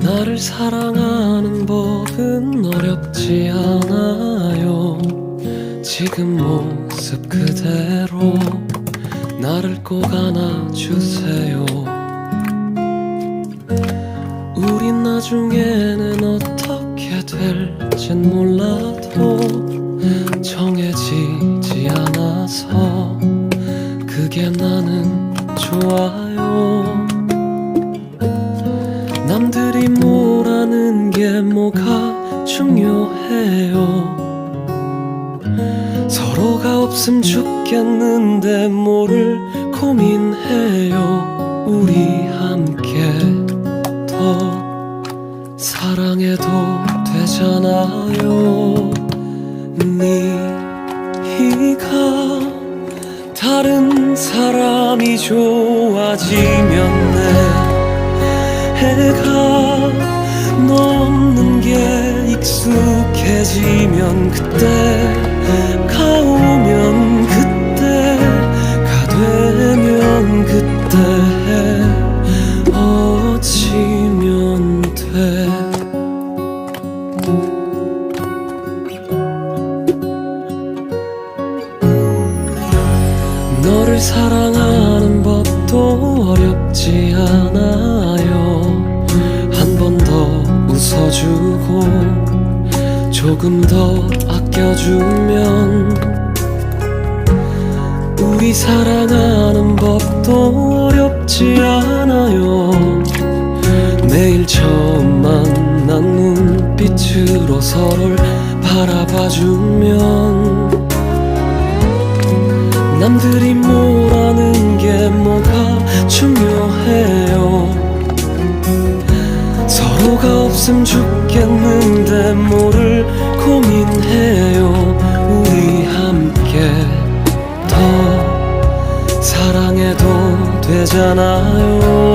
나를 사랑하는 법은 어렵지 않아요. 지금 모습 그대로 나를 꼭 안아주세요. 나중에는 어떻게 될진 몰라도 정해지지 않아서 그게 나는 좋아요. 남들이 뭐라는 게 뭐가 중요해요. 서로가 없음 죽겠는데 뭐를 고민해요. 우리 사랑해도 되잖아요. 네가 다른 사람이 좋아지면 내 해가 넘는 게 익숙해지면 그때 가 오면 그때 가 되면 그때 사랑하는 법도 어렵지 않아요. 한 번 더 웃어주고 조금 더 아껴주면 우리 사랑하는 법도 어렵지 않아요. 매일 처음 만난 눈빛으로 서로를 바라봐주면 남들이 서로가 없음 죽겠는데 뭐를 고민해요? 우리 함께 더 사랑해도 되잖아요